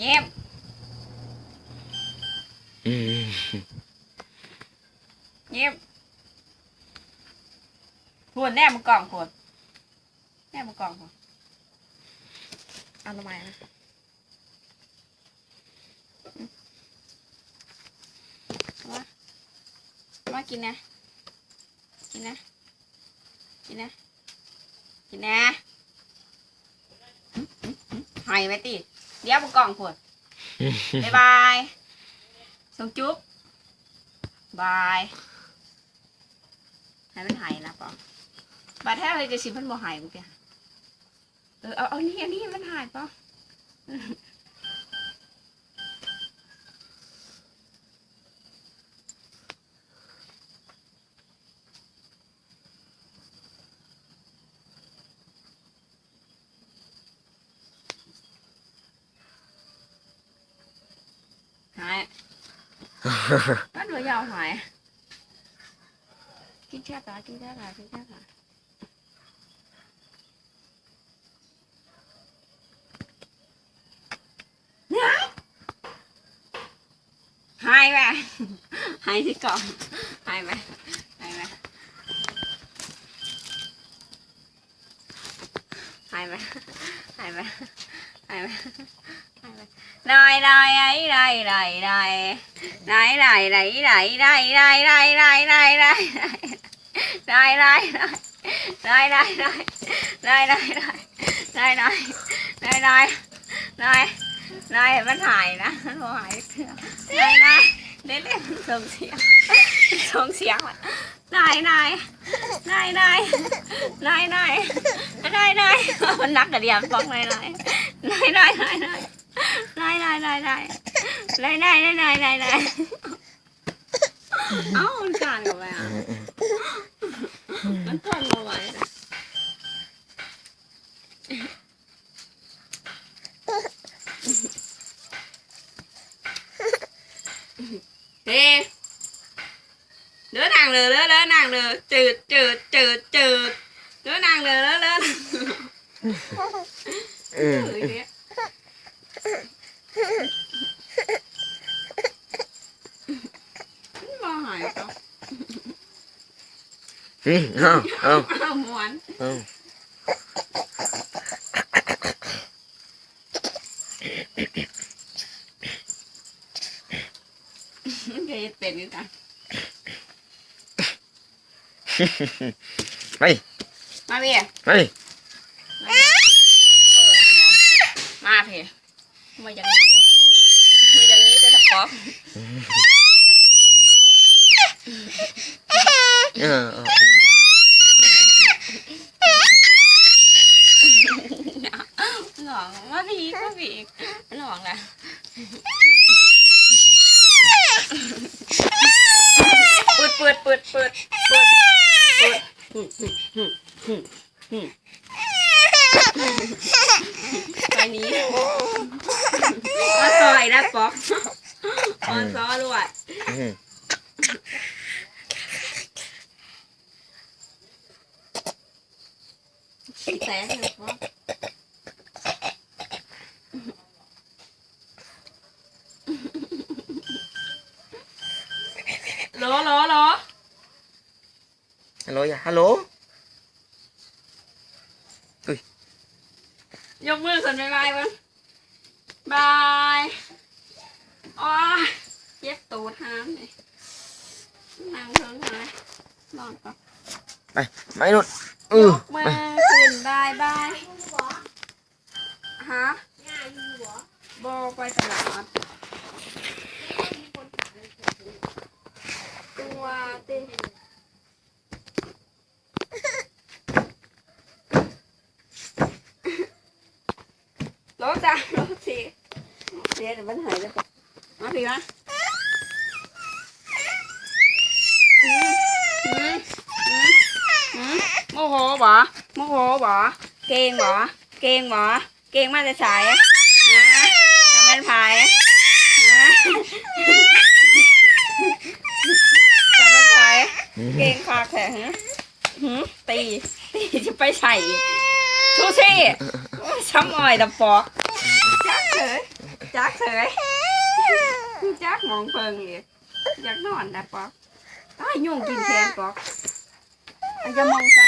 เยี่ยมเยี่ยมขวดแน่มากล่องขวดแน่มากล่องขวเอาทำไมนะมามากินนะ กินนะ กินนะ กินนะหายไหมตี เดี๋ยวบกล่องพูดบ๊ายบายส่งจุ๊บบายให้มันหายนะปองบาดแท้เลยจะชิมมันบ่หายบุกแกเออเอาเอานี่อันนี้มันหายปอง Bắt vừa nhau hoài Chính xác rồi, chính xác là chính xác là hai ba. Hai đứa còn hai ba. Hai ba. hai ba. Hai ba. Hai ba. Rồi rồi, ấy, rồi rồi rồi. Đấy rồi đấy rồi đây đây đây đây đây đây rồi rồi rồi. Rồi rồi rồi. Rồi rồi rồi. Rồi rồi. Rồi rồi. Rồi. Rồi bên hải đó. Bên hải rồi rồi. Đến đến. Xuống xéo. Xuống xéo. ạ นายนายนายนายนายนายนายนายมันนักกระเดียมฟ้องนายนายนายนายนายนายนายนายนายนายนายนายนายนายนายเอ้ามันการกับไปอะมันทนมาไว้เฮ้ đứa nàng lừa đứa đứa nàng lừa. Trượt trượt trượt trượt đứa nàng lừa đứa đứa nàng ừ. ừ, không. Không không không. Cái tên người ta? ไปมาพี่ไปมาพี่มาอย่างนี้เลยมาอย่างนี้เลยสับป๊อกเออหลองว่าพี่ก็พี่หลองละเปิดเปิดเปิดเปิดเปิด ไปนี้มาต่อยนะป๊อกออนซ้อรวดแสบเลยป๊อกล้อล้อล้อ Hello à hello. Ui. Dùng mưa xin bye bye Vân. Bye. oh chết tụt hàm này. Năng thương rồi Lọt vào. Đây, máy luôn. Ừ. Mưa xin bye bye. Hả? Bò quay trở lại. Tua tên. รถจ้ะรถสิเดี๋ยวเดี๋ยวมันหายจะปะมาพี่มาอืมอืมอืมโมโหบ่โมโหบ่เก่งบ่เก่งบ่เก่งมาจะสายนะจะเป็นพายนะจะเป็นพายเก่งคากแข็งหืมตีตีจะไปใส่อีกทุ ช้ำอ่อยดับปอกจักเฉยจจักเฉยจักมองเพิงอีกอยากนอนได้ปอกอ้ายยุ่งกินแทนปอกอย่ามองใส่